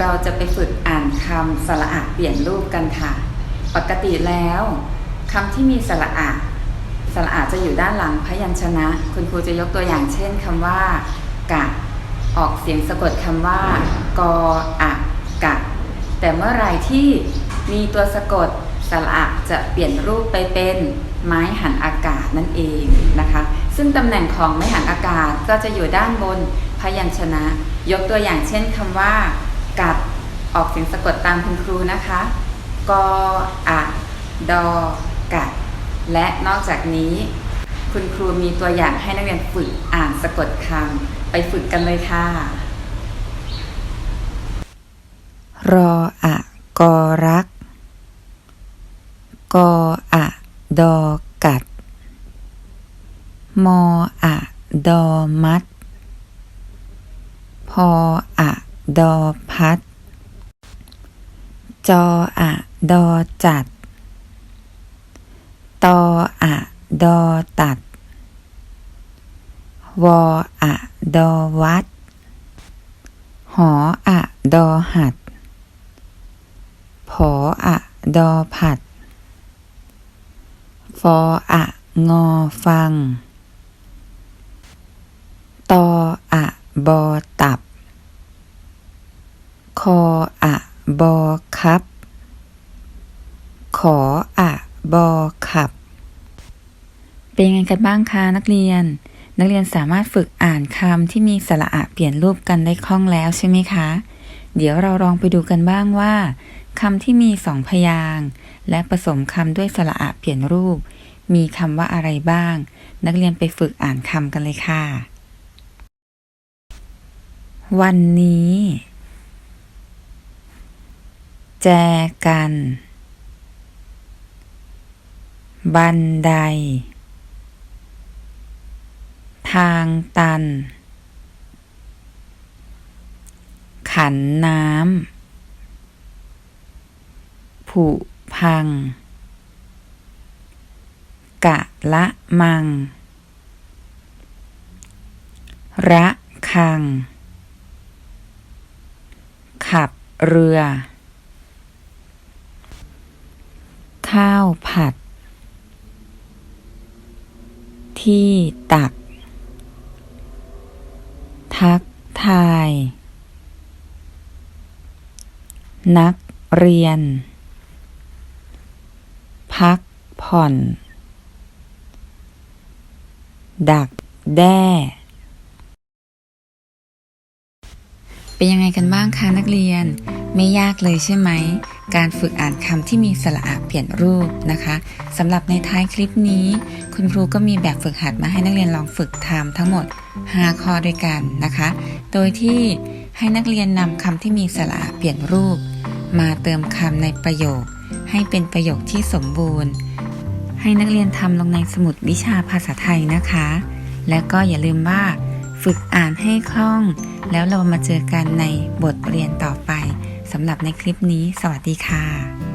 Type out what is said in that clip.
เราจะไปฝึกอ่านคำสระอะเปลี่ยนรูปกันค่ะ ปกติแล้วคำที่มีสระอะสระอะจะอยู่ด้านหลังพยัญชนะ คุณครูจะยกตัวอย่างเช่นคำว่ากะออกเสียงสะกดคำว่ากออะกะ แต่เมื่อไรที่มีตัวสะกดสระอะจะเปลี่ยนรูปไปเป็นไม้หันอากาศนั่นเองนะคะ ซึ่งตำแหน่งของไม้หันอากาศก็จะอยู่ด้านบนพยัญชนะ ยกตัวอย่างเช่นคำว่า กัดออกเสียงสะกดตามคุณครูนะคะ กออะดอกัด และนอกจากนี้ คุณครูมีตัวอย่างให้นักเรียนฝึกอ่านสะกดคำไปฝึกกันเลยค่ะ รออะกอรัก กออะดอกัด มออะดอมัด พออะ ดอพัด จออะดอจัด ตออะดอตัด วออะดอวัด หออะดอหัด ผออะดอผัด ฟออะงอฟัง ตออะบอตับ คออะบอครับ ขออะบอขับ เป็นยังไงกันบ้างคะนักเรียน นักเรียนสามารถฝึกอ่านคำที่มีสระอะเปลี่ยนรูปกันได้คล่องแล้วใช่ไหมคะ เดี๋ยวเราลองไปดูกันบ้างว่าคำที่มีสองพยางค์และผสมคำด้วยสระอะเปลี่ยนรูป มีคำว่าอะไรบ้าง นักเรียนไปฝึกอ่านคำกันเลยค่ะ วันนี้ แจกัน บันได ทางตัน ขันน้ำ ผุพัง กะละมัง ระคัง ขับเรือ ข้าวผัด ที่ตัก ทักทาย นักเรียน พักผ่อน ดักแด้ เป็นยังไงกันบ้างคะนักเรียน ไม่ยากเลยใช่ไหม การฝึกอ่านคำที่มีสระอะเปลี่ยนรูปนะคะสำหรับในท้ายคลิปนี้ คุณครูก็มีแบบฝึกหัดมาให้นักเรียนลองฝึกทำทั้งหมด 5 ข้อด้วยกันนะคะ โดยที่ให้นักเรียนนำคำที่มีสระอะเปลี่ยนรูป มาเติมคำในประโยค ให้เป็นประโยคที่สมบูรณ์ ให้นักเรียนทำลงในสมุดวิชาภาษาไทยนะคะ และก็อย่าลืมว่า ฝึกอ่านให้คล่อง แล้วเรามาเจอกันในบทเรียนต่อไป สำหรับในคลิปนี้ สวัสดีค่ะ